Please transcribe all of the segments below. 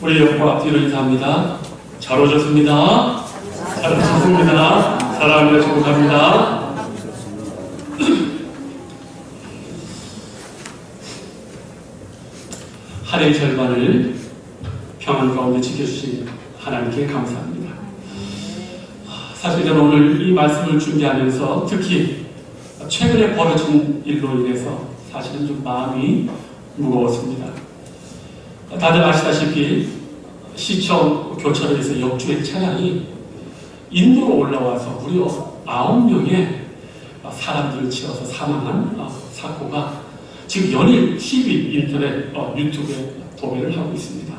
우리 옆과 뒤로 인사합니다. 잘 오셨습니다. 잘 오셨습니다. 사랑합니다. 축복합니다. 한 해의 절반을 평안 가운데 지켜주신 하나님께 감사합니다. 사실 저는 오늘 이 말씀을 준비하면서 특히 최근에 벌어진 일로 인해서 사실은 좀 마음이 무거웠습니다. 다들 아시다시피 시청 교차로 에서 역주행 차량이 인도로 올라와서 무려 아홉 명의 사람들을 치어서 사망한 어, 사고가 지금 연일 TV, 인터넷, 어, 유튜브에 도배를 하고 있습니다.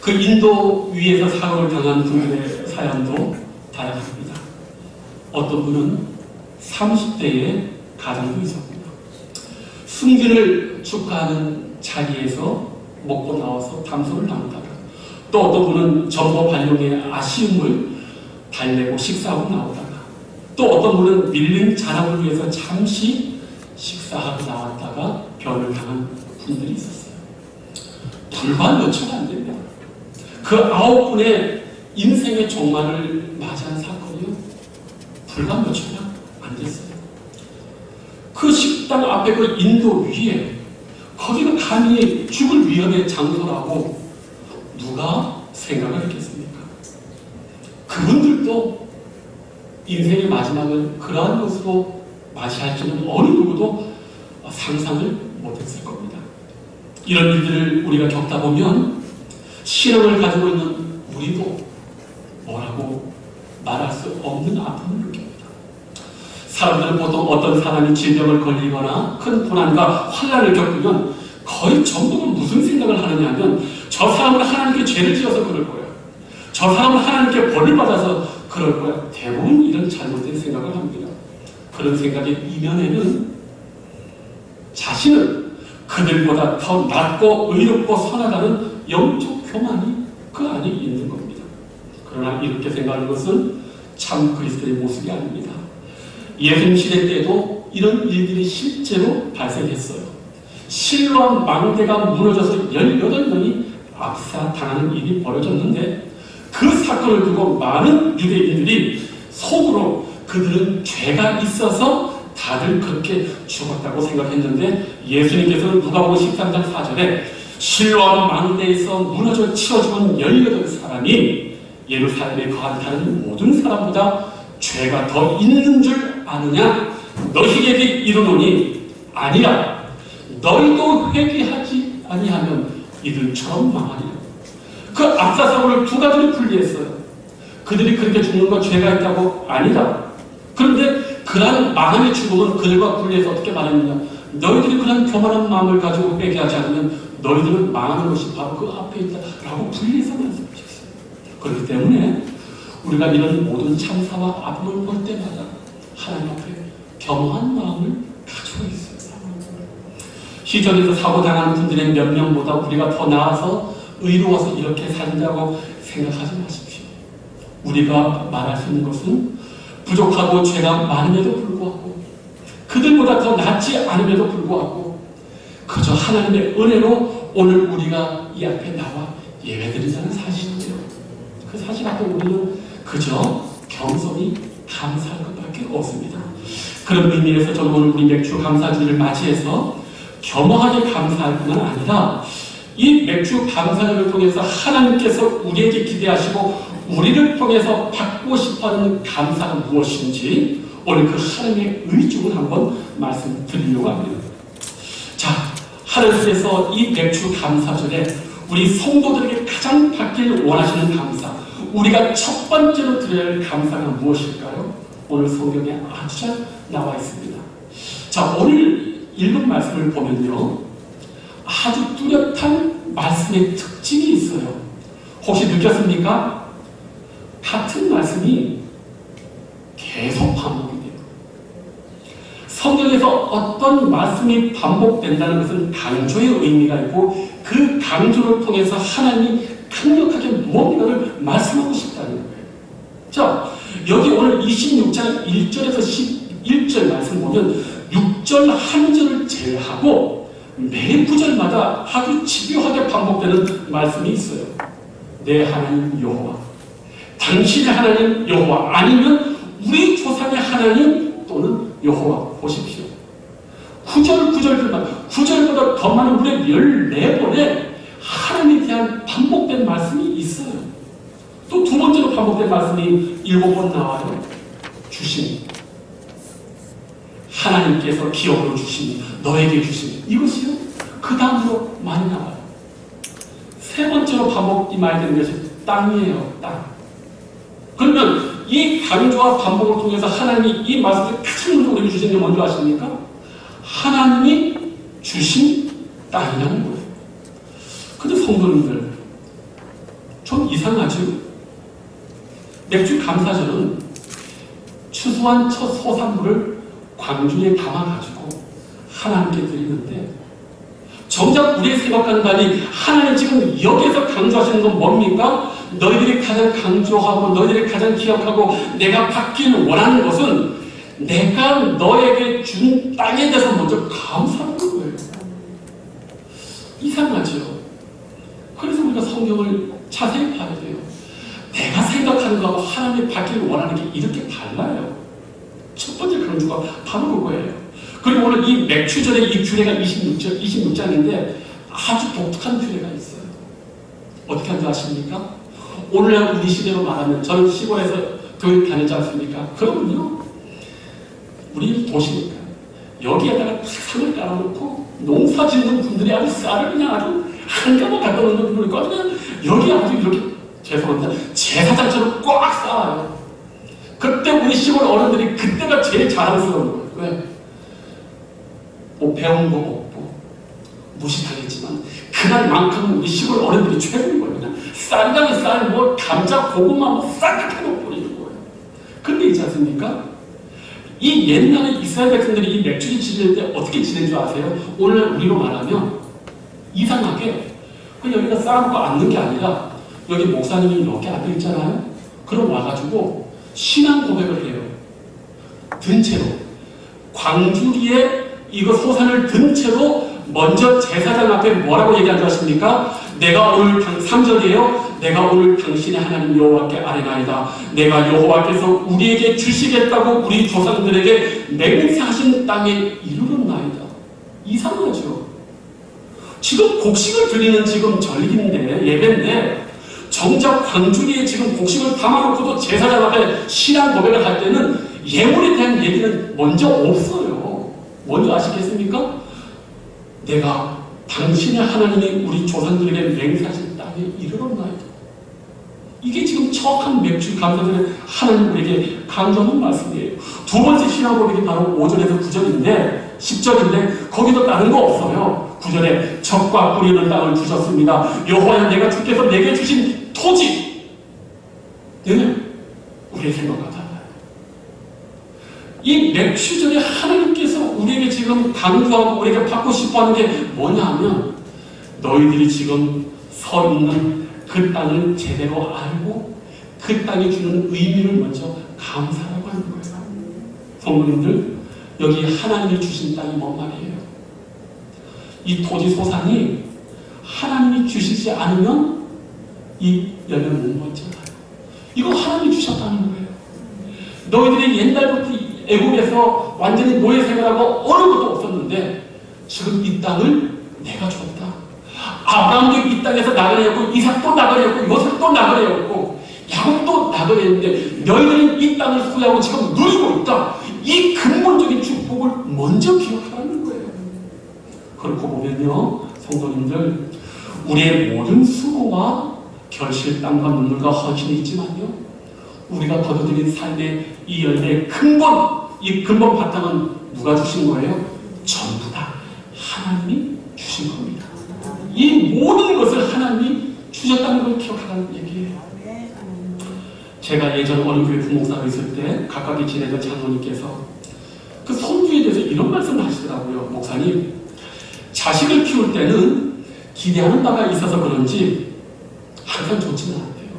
그 인도 위에서 사고를 당한 분들의 사연도 다양합니다. 어떤 분은 30대의 가장도 있었습니다. 승진을 축하하는 자리에서 먹고 나와서 담소를 나누다가 또 어떤 분은 정보 발령의 아쉬움을 달래고 식사하고 나오다가 또 어떤 분은 밀린 자랑을 위해서 잠시 식사하고 나왔다가 변을 당한 분들이 있었어요. 불과 몇 초가 안 됩니다. 그 아홉 분의 인생의 종말을 맞이한 사건이요. 불과 몇 초가 안 됐어요. 그 식당 앞에 그 인도 위에 거기가 감히 죽을 위험의 장소라고 누가 생각을 했겠습니까? 그분들도 인생의 마지막을 그러한 것으로 맞이할 줄은 어느 누구도 상상을 못했을 겁니다. 이런 일들을 우리가 겪다 보면 신앙을 가지고 있는 우리도 뭐라고 말할 수 없는 아픔을. 사람들은 보통 어떤 사람이 질병을 걸리거나 큰 고난과 환란을 겪으면 거의 전부가 무슨 생각을 하느냐 하면 저 사람은 하나님께 죄를 지어서 그럴 거야. 저 사람은 하나님께 벌을 받아서 그럴 거야. 대부분 이런 잘못된 생각을 합니다. 그런 생각의 이면에는 자신은 그들보다 더 낫고 의롭고 선하다는 영적 교만이 그 안에 있는 겁니다. 그러나 이렇게 생각하는 것은 참 그리스도의 모습이 아닙니다. 예수님 시대 때도 이런 일들이 실제로 발생했어요. 실로암 망대가 무너져서 18명이 압사당하는 일이 벌어졌는데 그 사건을 두고 많은 유대인들이 속으로 그들은 죄가 있어서 다들 그렇게 죽었다고 생각했는데 예수님께서는 누가복음 13장 4절에 실로암 망대에서 무너져 치워 죽은 18사람이 예루살렘에 거한 다른 모든 사람보다 죄가 더 있는 줄 아느냐? 너희에게 이르노니 아니라 너희도 회개하지 아니하면 이들처럼 망하리라. 그 압사사고를 두 가지로 분리했어요. 그들이 그렇게 죽는 건 죄가 있다고 아니다. 그런데 그러한 망함의 죽음은 그들과 분리해서 어떻게 말했느냐? 너희들이 그런 교만한 마음을 가지고 회개하지 않으면 너희들은 망하는 것이 바로 그 앞에 있다 라고 분리해서 말씀하셨어요. 그렇기 때문에 우리가 이런 모든 참사와 아픔을 볼 때마다 하나님 앞에 겸허한 마음을 가지고 있어요. 시전에서 사고당한 분들의 몇 명보다 우리가 더 나아서 의로워서 이렇게 산다고 생각하지 마십시오. 우리가 말할 수 있는 것은 부족하고 죄가 많음에도 불구하고 그들보다 더 낫지 않음에도 불구하고 그저 하나님의 은혜로 오늘 우리가 이 앞에 나와 예배드리자는 사실이에요. 그 사실 앞에 우리는 그저 겸손히 감사할 것밖에 없습니다. 그런 의미에서 저는 오늘 우리 맥주 감사주를 맞이해서 겸허하게 감사할 뿐만 아니라 이 맥주 감사주를 통해서 하나님께서 우리에게 기대하시고 우리를 통해서 받고 싶어하는 감사가 무엇인지 오늘 그 하나님의 의중을 한번 말씀드리려고 합니다. 자, 하나님께서 이 맥주 감사절에 우리 성도들에게 가장 받길 원하시는 감사, 우리가 첫 번째로 드려야 할 감사가 무엇일까요? 오늘 성경에 아주 잘 나와 있습니다. 자, 오늘 읽은 말씀을 보면요. 아주 뚜렷한 말씀의 특징이 있어요. 혹시 느꼈습니까? 같은 말씀이 계속 반복이 돼요. 성경에서 어떤 말씀이 반복된다는 것은 강조의 의미가 있고 그 강조를 통해서 하나님이 강력하게 뭔가를 말씀하고 싶다는 거예요. 자, 여기 오늘 26장 1절에서 11절 말씀 보면 6절 한 절을 제외하고 매 구절마다 아주 집요하게 반복되는 말씀이 있어요. 내 하나님 여호와, 당신의 하나님 여호와 아니면 우리 조상의 하나님 또는 여호와 보십시오. 구절 구절마다 구절보다 더 많은 무려 14번의 하나님에 대한 반복된 말씀이 있어요. 또 두 번째로 반복된 말씀이 일곱 번 나와요. 주신 하나님께서 기업으로 주신 너에게 주신 이것이요. 그 다음으로 많이 나와요. 세 번째로 반복이 많이 되는 것이 땅이에요. 땅. 그러면 이 강조와 반복을 통해서 하나님이 이 말씀을 가장 먼저 우리에게 주신 게 뭔지 아십니까? 하나님이 주신 땅이라는 거예요. 근데 성도님들, 좀 이상하죠? 맥주 감사절은 추수한 첫 소산물을 광주에 담아가지고 하나님께 드리는데 정작 우리의 생각과는 달리 하나님 지금 여기에서 강조하시는 건 뭡니까? 너희들이 가장 강조하고 너희들이 가장 기억하고 내가 받기를 원하는 것은 내가 너에게 준 땅에 대해서 먼저 감사하는 거예요. 이상하죠? 우리가 성경을 자세히 봐야 돼요. 내가 생각하는 거하고 하나님이 받기를 원하는 게 이렇게 달라요. 첫 번째 강조가 바로 그거예요. 그리고 오늘 이 맥주절의 이 규례가 26절, 26장인데 아주 독특한 규례가 있어요. 어떻게 하는지 아십니까? 오늘날 우리 시대로 말하면 저는 시골에서 교육 다니지 않습니까? 그러면요. 우리 도시니까 여기에다가 상을 깔아놓고 농사 짓는 분들이 아주 쌀을 그냥 아주 한가마 갖다 놓는 분들이 있거든요. 여기 아주 이렇게 죄송합니다. 제사장처럼 꽉 쌓아요. 그때 우리 시골 어른들이 그때가 제일 자랑스러운 거예요. 왜? 뭐 배운 거 없고 무시당했지만 그날만큼은 우리 시골 어른들이 최고인. 그냥 쌀이랑 쌀, 뭐 감자, 고구마 뭐싹 해놓고 뿌리는 거예요. 근데 있지 않습니까? 이 옛날에 이스라엘 백성들이 이 맥주를 때 어떻게 지낸 줄 아세요? 오늘 우리로 말하면 이상하게 그 여기다 쌓아놓고 앉는 게 아니라 여기 목사님이 여기 앉아 있잖아요. 그럼 와가지고 신앙 고백을 해요. 든 채로 광주리에 이거 소산을 든 채로 먼저 제사장 앞에 뭐라고 얘기한 줄 아십니까? 내가 오늘 당 3절이에요. 내가 오늘 당신의 하나님 여호와께 아뢰나이다. 내가 여호와께서 우리에게 주시겠다고 우리 조상들에게 맹세하신 땅에 이르렀나이다. 이상하죠. 지금 곡식을 드리는 지금 절기인데 예배인데 정작 광주리에 지금 곡식을 담아놓고도 제사장 앞에 신앙 고백을 할 때는 예물에 대한 얘기는 먼저 없어요. 뭔지 아시겠습니까? 내가 당신의 하나님이 우리 조상들에게 맹세하신 땅에 이르렀나이다. 이게 지금 정확한 맥주 감사들의 하나님 우리에게 강조하는 말씀이에요. 두 번째 신앙 고백이 바로 5절에서 9절인데 10절인데 거기도 다른 거 없어요. 9절에 적과 뿌리는 땅을 주셨습니다. 여호와여 내가 주께서 내게 주신 토지 얘는 우리의 생각과 달라요. 이 맥주절에 하나님께서 우리에게 지금 강조하고 우리에게 받고 싶어하는 게 뭐냐 하면 너희들이 지금 서 있는 그 땅을 제대로 알고 그 땅이 주는 의미를 먼저 감사하고 하는 거예요. 성도님들 여기 하나님이 주신 땅이 뭔 말이에요? 이 토지 소산이 하나님이 주시지 않으면 이 열매는 못 먹잖아요. 이거 하나님이 주셨다는 거예요. 너희들이 옛날부터 애국에서 완전히 노예 생활하고 어느 것도 없었는데 지금 이 땅을 내가 줬다. 아브라함도 이 땅에서 나가려고 이삭도 나가려고 요셉도 나가려고 야곱도 나가려는데 너희들은 이 땅을 소유하고 지금 누리고 있다. 이 근본적인 축복을 먼저 거예요. 그렇고 보면요, 성도님들, 우리의 모든 수고와 결실, 땀과 눈물과 헌신이 있지만요, 우리가 거둬들인 삶의 이 열매의 근본, 이 근본 바탕은 누가 주신 거예요? 전부 다 하나님이 주신 겁니다. 이 모든 것을 하나님이 주셨다는 걸 기억하라는 얘기예요. 제가 예전 어느 교회 부목사로 있을 때 가깝게 지내던 장로님께서 그 손주에 대해서 이런 말씀을 하시더라고요. 목사님, 자식을 키울 때는 기대하는 바가 있어서 그런지 항상 좋지는 않대요.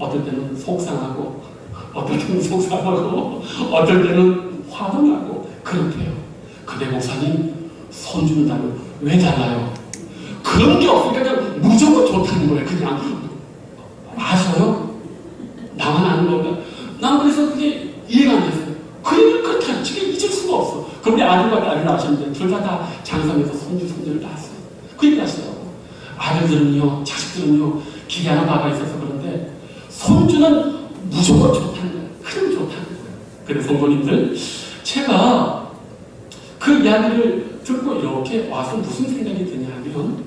어떨 때는 속상하고, 어떨 때는 속상하고, 어떨 때는 화도 나고, 그렇대요. 근데 목사님, 손 준다면 왜 달라요? 그런 게 없으니까 그냥 무조건 좋다는 거예요. 그냥 아셔요? 나만 아는 건가? 난 그래서 그게 이해가 안 됐어요. 그림을 그렇게 어떻게 잊을 수가 없어. 그 우리 아들과 딸을 낳으셨는데 둘 다 다 장성에서 손주 손녀를 낳았어요. 그 얘기 하시더라고. 아들들은요, 자식들은요, 기계 하나 박아 있어서 그런데 손주는 무조건 좋다는 거예요. 그럼 좋다는 거예요. 그래서 성도님들, 제가 그 이야기를 듣고 이렇게 와서 무슨 생각이 드냐 하면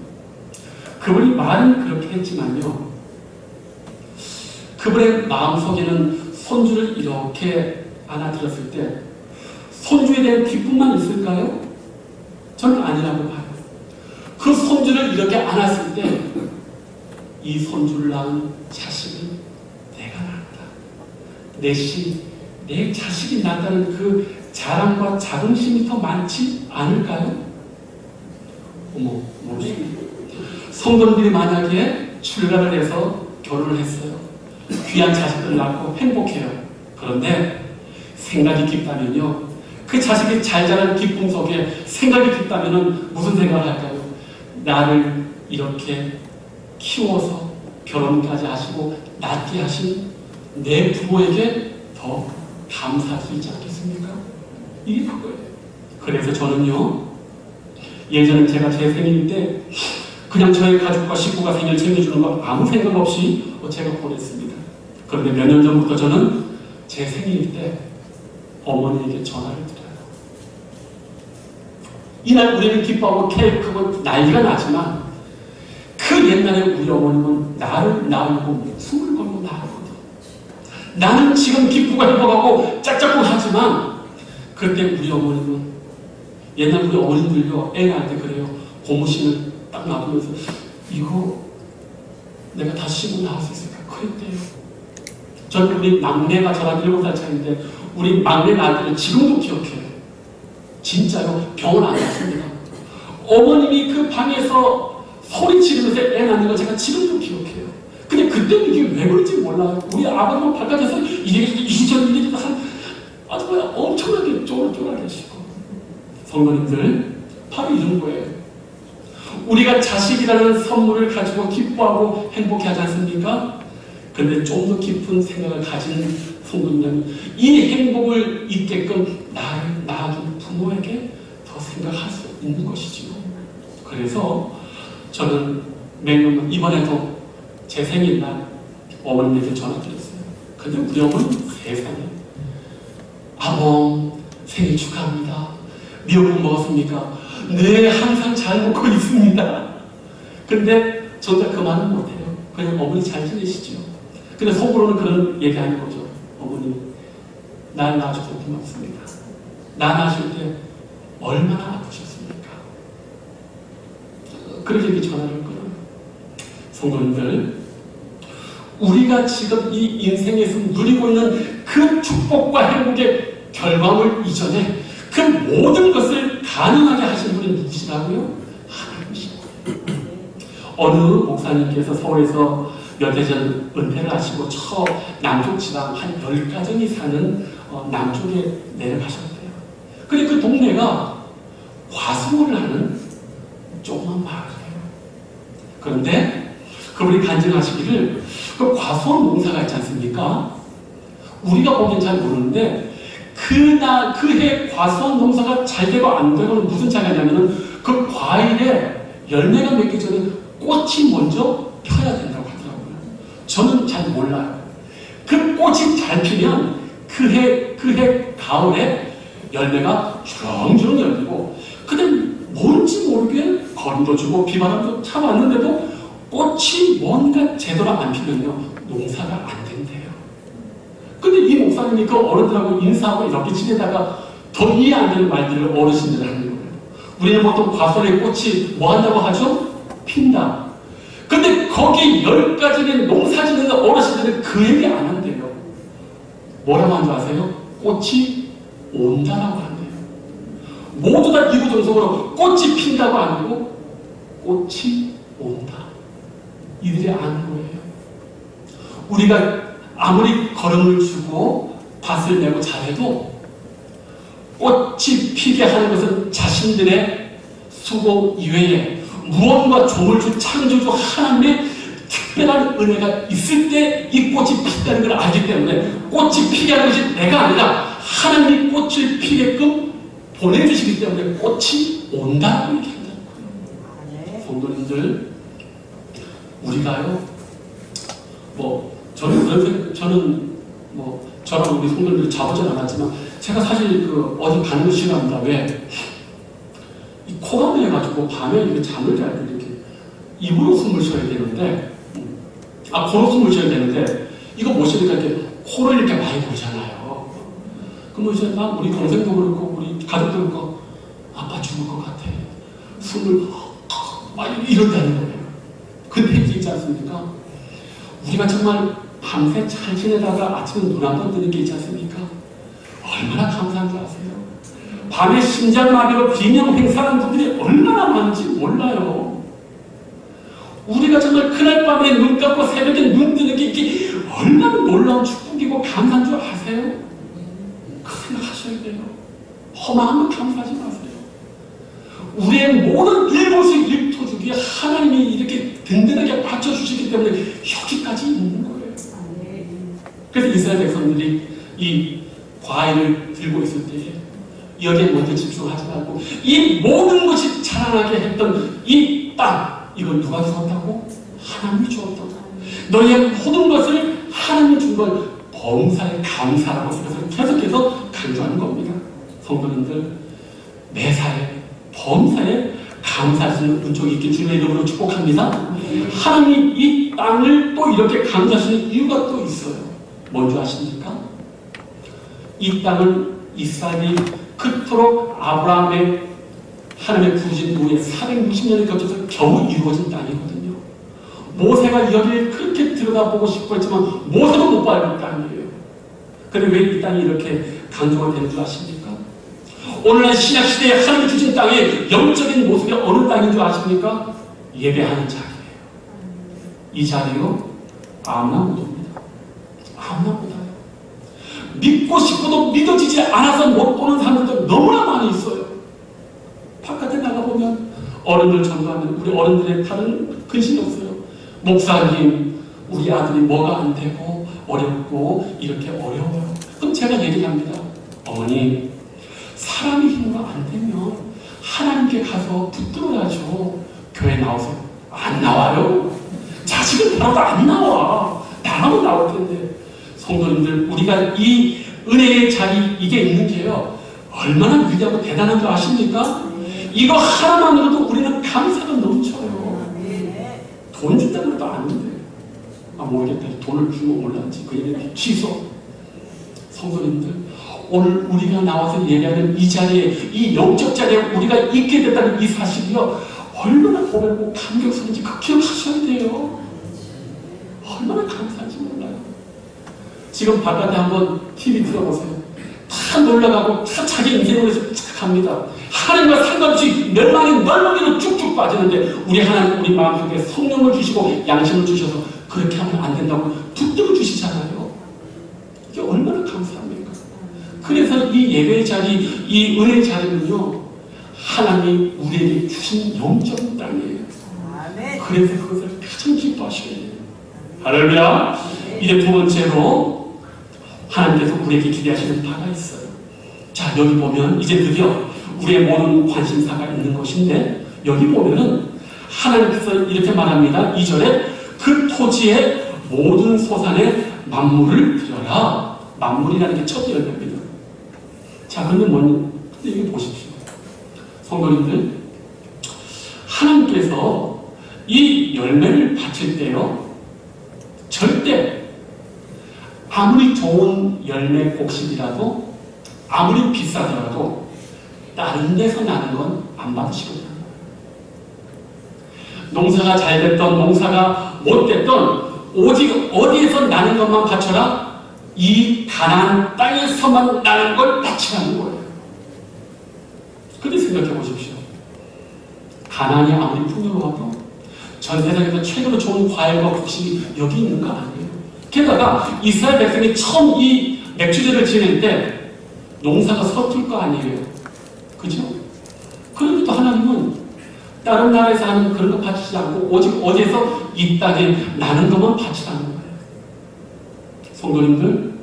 그분이 말은 그렇게 했지만요. 그분의 마음속에는 손주를 이렇게 안아들었을 때 손주에 대한 기쁨만 있을까요? 저는 아니라고 봐요. 그 손주를 이렇게 안았을 때 이 손주를 낳은 자식은 내가 낳았다. 내 시, 내 자식이 낳았다는 그 자랑과 자긍심이 더 많지 않을까요? 어머, 모르겠네. 성도들이 만약에 출가를 해서 결혼을 했어요. 귀한 자식들 낳고 행복해요. 그런데 생각이 깊다면요. 그 자식이 잘 자라는 기쁨 속에 생각이 깊다면 무슨 생각을 할까요? 나를 이렇게 키워서 결혼까지 하시고 낳게 하신 내 부모에게 더 감사드리지 않겠습니까? 이게 그거예요. 그래서 저는요, 예전에 제가 제 생일 때 그냥 저희 가족과 식구가 생일 챙겨주는 거 아무 생각 없이 제가 보냈습니다. 그런데 몇 년 전부터 저는 제 생일 때 어머니에게 전화를 드려요. 이날 우리는 기뻐하고 케이크 크고 난리가 나지만 그 옛날에 우리 어머님은 나를 낳고 숨을 걸고 낳았거든. 나는 지금 기쁘고 행복하고 짝짝꿍 하지만 그때 우리 어머님은 옛날 우리 어머님들요 애 낳을 때 그래요. 고무신을 딱 놔두면서 이거 내가 다시 씹고 나올 수 있을까? 그랬대요. 저는 우리 막내가 저랑 일곱 살 차인데 우리 막내 아들을 지금도 기억해요 진짜요 병원 안 갔습니다 어머님이 그 방에서 소리 지르면서 애 낳는 걸 제가 지금도 기억해요 근데 그때는 이게 왜 그런지 몰라요 우리 아버지는 바깥에서 이래 이시절 이래 한 아주 그냥 엄청나게 쫄쫄하시고 성도님들 바로 이런 거예요. 우리가 자식이라는 선물을 가지고 기뻐하고 행복해 하지 않습니까? 근데 좀 더 깊은 생각을 가진 성도님은 이 행복을 있게끔 나를 낳아준 부모에게 더 생각할 수 있는 것이지요. 그래서 저는 매년 이번에도 제 생일날 어머님에게 전화드렸어요. 근데 우리 어머니 세상에 아범 생일 축하합니다. 미역국 먹었습니까? 네, 항상 잘 먹고 있습니다. 근데 저도 그 말은 못해요. 그냥 어머니 잘 지내시죠. 근데 속으로는 그런 얘기하는 거죠. 어머니, 날 낳아줘서 고맙습니다. 나 낳으실 때 얼마나 아프셨습니까? 그렇게 이렇게 전화를 했거든요. 성도님들, 우리가 지금 이 인생에서 누리고 있는 그 축복과 행복의 결과물 이전에 그 모든 것을 가능하게 하신 분이 누구시라고요? 하나님이시고 어느 목사님께서 서울에서 몇 해 전 은퇴를 하시고 처 남쪽 지방 한열 가정이 사는 어, 남쪽에 내려가셨대요. 근데 그 동네가 과수원을 하는 조그만 마을이에요. 그런데 그분이 간증하시기를 그 과수원 농사가 있지 않습니까? 우리가 보기엔 잘 모르는데 그날 그해 과수원 농사가 잘 되고 안 되고는 무슨 차이가 냐면은 그 과일에 열매가 맺기 전에 꽃이 먼저 펴야 된다고 하더라고요. 저는 잘 몰라요. 그 꽃이 잘 피면 그해 그해 가을에 열매가 주렁주렁 열리고 근데 뭔지 모르게 거름도 주고 비바람도 차왔는데도 꽃이 뭔가 제대로 안 피면요 농사가 안 된대요. 근데 이 목사님이 그 어른들하고 인사하고 이렇게 지내다가 더 이해 안 되는 말들을 어르신들 하는 거예요. 우리는 보통 과수원의 꽃이 뭐 한다고 하죠? 핀다. 근데 거기 열 가지는 농사 짓는 어르신들은 그 얘기 안 한대요. 뭐라고 하는 줄 아세요? 꽃이 온다라고 한대요. 모두 다 이구동성으로 꽃이 핀다고 안 하고 꽃이 온다. 이들이 아는 거예요. 우리가 아무리 걸음을 주고 밭을 내고 잘해도 꽃이 피게 하는 것은 자신들의 수고 이외에 무언가 종을 주 창조주 하나님의 특별한 은혜가 있을 때 이 꽃이 피다는 걸 알기 때문에 꽃이 피게 하는 것이 내가 아니라 하나님이 꽃을 피게끔 보내주시기 때문에 꽃이 온다는 얘기입니다. 성도님들 우리가요 뭐 저는 저는 뭐 저랑 우리 성도님들 자보진 않았지만 제가 사실 그 어디 거 싫어합니다. 왜? 이 코가 매가지고 밤에 이렇게 잠을 잘 때 이렇게 입으로 숨을 쉬어야 되는데 음, 아 숨을 쉬어야 되는데 이거 못 쉬니까 이렇게 코를 이렇게 많이 보잖아요. 그러면 이제 막 우리 동생도 그렇고 우리 가족도 그렇고 아빠 죽을 것 같아. 숨을 막 이런다는 거예요. 그때 있지 않습니까? 우리가 정말 밤새 잘 지내다가 아침에 눈 한 번 뜨는 게 있지 않습니까? 얼마나 감사한 줄 아세요? 밤에 심장마비로 비명 행사하는 분들이 얼마나 많은지 몰라요. 우리가 정말 그날 밤에 눈 감고 새벽에 눈 뜨는 게 이게 얼마나 놀라운 축복이고 감사한 줄 아세요? 그 생각하셔야 돼요. 허망한 거 감사하지 마세요. 우리의 모든 일보수 일토주기에 하나님이 이렇게 든든하게 받쳐주시기 때문에 여기까지 있는 거예요. 그래서 이스라엘 백성들이 이 과일을 들고 있을 때에 여기에 먼저 집중하지 말고 이 모든 것이 자라나게 했던 이 땅 이걸 누가 주었다고? 하나님이 주었다고. 너희의 모든 것을 하나님이 준 걸 범사에 감사라고 이것을 계속해서 강조하는 겁니다. 성도님들 매사에 범사에 감사할 수 있는 은총이 있게 주님의 이름으로 축복합니다. 하나님이 이 땅을 또 이렇게 강조하시는 이유가 또 있어요. 뭔지 아십니까? 이 땅을 이스라엘이 그토록 아브라함의 하나님의 부르신 후에 460년을 거쳐서 겨우 이루어진 땅이거든요. 모세가 여기를 그렇게 들여다보고 싶어 했지만 모세도 못 밟은 땅이에요. 그런데 왜 이 땅이 이렇게 강조가 되는 줄 아십니까? 오늘날 신약 시대에 하나님 주신 땅의 영적인 모습이 어느 땅인 줄 아십니까? 예배하는 자리예요. 이 자리요 아무나무도입니다. 아무나무다요. 믿고 싶어도 믿어지지 않아서 못 보는 사람들도 너무나 많이 있어요. 바깥에 나가보면 어른들 전도하면 우리 어른들의 다른 근심이 없어요. 목사님, 우리 아들이 뭐가 안 되고 어렵고 이렇게 어려워요. 그럼 제가 얘기합니다. 어머니, 사람의 힘으로 안 되면 하나님께 가서 붙들어야죠. 교회 나오세요. 안 나와요. 자식은 바로도 안 나와. 나라면 나올 텐데. 성도님들, 우리가 이 은혜의 자리, 이게 있는 게요. 얼마나 위대하고 대단한 줄 아십니까? 이거 하나만으로도 우리는 감사가 넘쳐요. 돈 준다고 해도 안 돼. 아, 모르겠다. 돈을 주면 몰랐지. 그 얘기 취소. 성도님들, 오늘 우리가 나와서 얘기하는 이 자리에, 이 영적 자리에 우리가 있게 됐다는 이 사실이요. 얼마나 고맙고 감격스러운지 그 기억하셔야 돼요. 얼마나 감사한지 몰라요. 지금 바깥에 한번 TV 틀어보세요. 다 놀러가고 다 자기 인생으로 갑니다. 하나님과 상관없이 멸망의 널렁이로 쭉쭉 빠지는데 우리 하나님 우리 마음속에 성령을 주시고 양심을 주셔서 그렇게 하면 안 된다고 붙들어 주시잖아요. 이게 얼마나 감사합니까? 그래서 이 예배의 자리, 이 은혜의 자리는요, 하나님이 우리에게 주신 영적 땅이에요. 그래서 그것을 가장 기뻐하셔야 돼요. 할렐루야. 이제 두 번째로 하나님께서 우리에게 기대하시는 바가 있어요. 자, 여기 보면 이제 드디어 우리의 모든 관심사가 있는 것인데 여기 보면은 하나님께서 이렇게 말합니다. 2절에 그 토지의 모든 소산의 만물을 드려라. 만물이라는 게 첫 열매입니다. 자, 그러면 뭔, 근데 보십시오. 성도님들, 하나님께서 이 열매를 바칠 때요, 절대 아무리 좋은 열매 곡식이라도 아무리 비싸더라도 다른 데서 나는 건 안 받으시거든요. 농사가 잘 됐던 농사가 못 됐던 오직 어디에서 나는 것만 바쳐라 이 가난 땅에서만 나는 걸 바치라는 거예요. 근데 생각해 보십시오. 가난이 아무리 풍요로워도 전 세상에서 최고로 좋은 과일과 곡식이 여기 있는 거 아니에요. 게다가 이스라엘 백성이 처음 이 맥주제를 지낼 때 농사가 서툴 거 아니에요. 그죠? 그런데도 하나님은 다른 나라에서 하는 그런 거 바치지 않고 오직 어디에서 이 땅에 나는 것만 바치라는 거예요. 성도님들,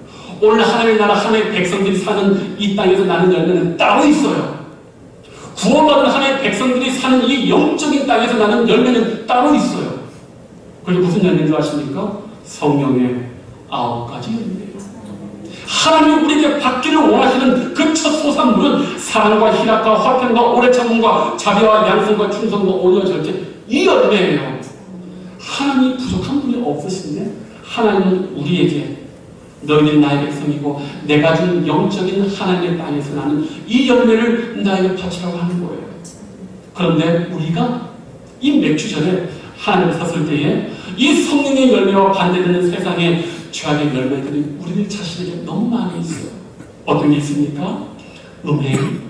오늘 하나님의 나라 하나님의 백성들이 사는 이 땅에서 나는 열매는 따로 있어요. 구원받은 하나님의 백성들이 사는 이 영적인 땅에서 나는 열매는 따로 있어요. 그게 무슨 열매인 줄 아십니까? 성령의 아홉 가지 열매예요. 하나님이 우리에게 받기를 원하시는 그 첫 소산물은 사랑과 희락과 화평과 오래 참음과 자비와 양성과 충성과 온유와 절제 이 열매예요. 하나님이 부족한 분이 없으신데 하나님은 우리에게 너희는 나의 백성이고 내가 준 영적인 하나님의 땅에서 나는 이 열매를 나에게 바치라고 하는 거예요. 그런데 우리가 이 맥주 전에 하나님 섰을 때에 이 성령의 열매와 반대되는 세상의 죄악의 열매들이 우리들 자신에게 너무 많이 있어요. 어떤 게 있습니까? 음행,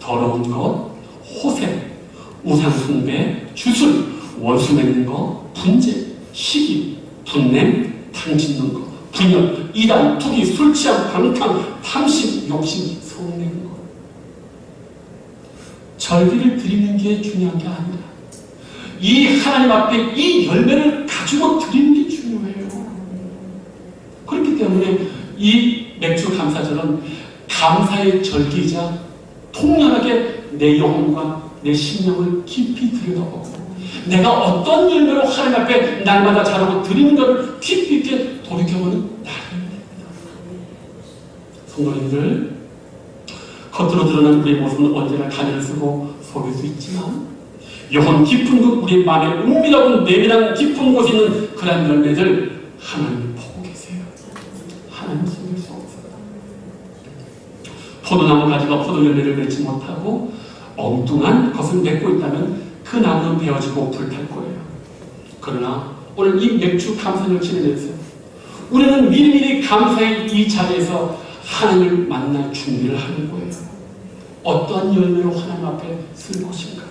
더러운 것, 호색, 우상 숭배, 주술, 원수 맺는 것, 분재, 시기, 분냄, 당짓는 것, 분열, 이단, 투기, 술 취함, 방탕, 탐심, 욕심, 성내는 것. 절기를 드리는 게 중요한 게 아니라 이 하나님 앞에 이 열매를 가지고 드리는 게 중요해요. 때문에 이 맥주 감사절은 감사의 절기이자 통렬하게 내 영혼과 내 심령을 깊이 들여다보고 내가 어떤 열매로 하나님 앞에 날마다 자라고 드리는 것을 깊이 있게 돌이켜보는 날입니다. 성도님들 겉으로 드러난 우리의 모습은 언제나 가면을 쓰고 속일 수 있지만 영혼 깊은 곳 우리 마음의 은밀하고 내면한 깊은 곳에 있는 그런 열매들 하나님 보고 계세요. 하나님 숨길 수 없어요. 포도나무 가지가 포도 열매를 맺지 못하고 엉뚱한 것을 맺고 있다면 그 나무는 베어지고 불탈 거예요. 그러나 오늘 이 맥주 감사를 지내면서 우리는 미리미리 감사의 이 자리에서 하나님을 만날 준비를 하는 거예요. 어떠한 열매로 하나님 앞에 쓸 것인가?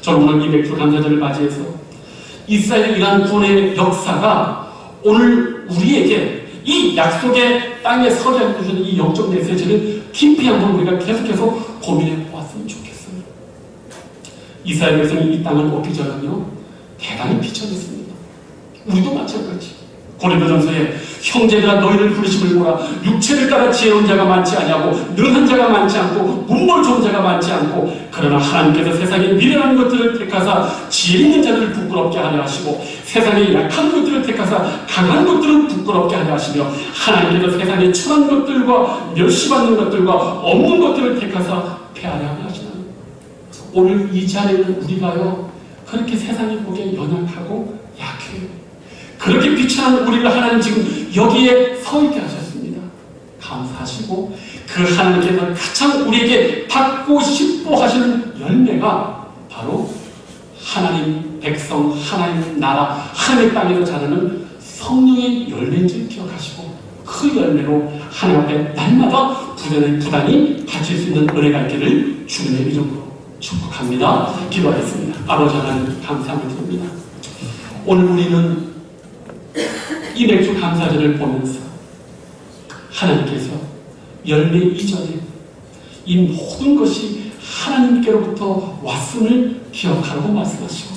저는 오늘 이 맥주 감사절을 맞이해서 이스라엘의 이러한 구원의 역사가 오늘 우리에게 이 약속의 땅에 서게 하는 주는 이 영적 메시지를 깊이 한번 우리가 계속해서 고민해 보았으면 좋겠어요. 이스라엘 백성이 이 땅을 얻기 전은요, 대단히 비천했습니다. 우리도 마찬가지. 고린도전서에 형제들아 너희를 부르심을 보라. 육체를 따라 지혜로운 자가 많지 아니하고 능한 자가 많지 않고 문벌 좋은 자가 많지 않고 그러나 하나님께서 세상에 미련한 것들을 택하사 지혜 있는 자들을 부끄럽게 하려 하시고 세상에 약한 것들을 택하사 강한 것들을 부끄럽게 하려 하시며 하나님께서 세상에 천한 것들과 멸시받는 것들과 없는 것들을 택하사 패하려 하려 하시나 오늘 이 자리에는 우리가요 그렇게 세상이 보기에 연약하고 약해요 그렇게 비천한 우리를 하나님 지금 여기에 서 있게 하셨습니다. 감사하시고 그 하나님께서 가장 우리에게 받고 싶어 하시는 열매가 바로 하나님 백성, 하나님 나라, 하나님 땅에서 자라는 성령의 열매인 줄 기억하시고 그 열매로 하나님 앞에 날마다 부단히, 부단히 바칠 수 있는 은혜가 있기를 주님의 이름으로 축복합니다. 기도하겠습니다. 아버지 하나님 감사함을 드립니다. 오늘 우리는 이 맥주 감사절을 보면서 하나님께서 열매 이전에 이 모든 것이 하나님께로부터 왔음을 기억하라고 말씀하시고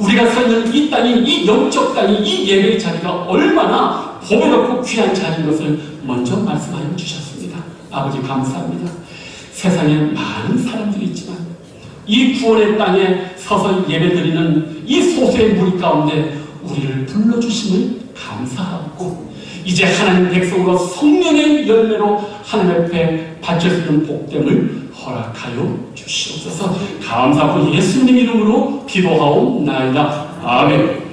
우리가 서 있는 이 땅이 이 영적 땅이 이 예배의 자리가 얼마나 보배롭고 귀한 자리인 것을 먼저 말씀하여 주셨습니다. 아버지 감사합니다. 세상에 많은 사람들이 있지만 이 구원의 땅에 서서 예배드리는 이 소수의 무리 가운데 우리를 불러주심을 감사하고 이제 하나님 백성으로 성령의 열매로 하나님 앞에 바칠 수 있는 복됨을 허락하여 주시옵소서 감사하고 예수님 이름으로 기도하옵나이다. 아멘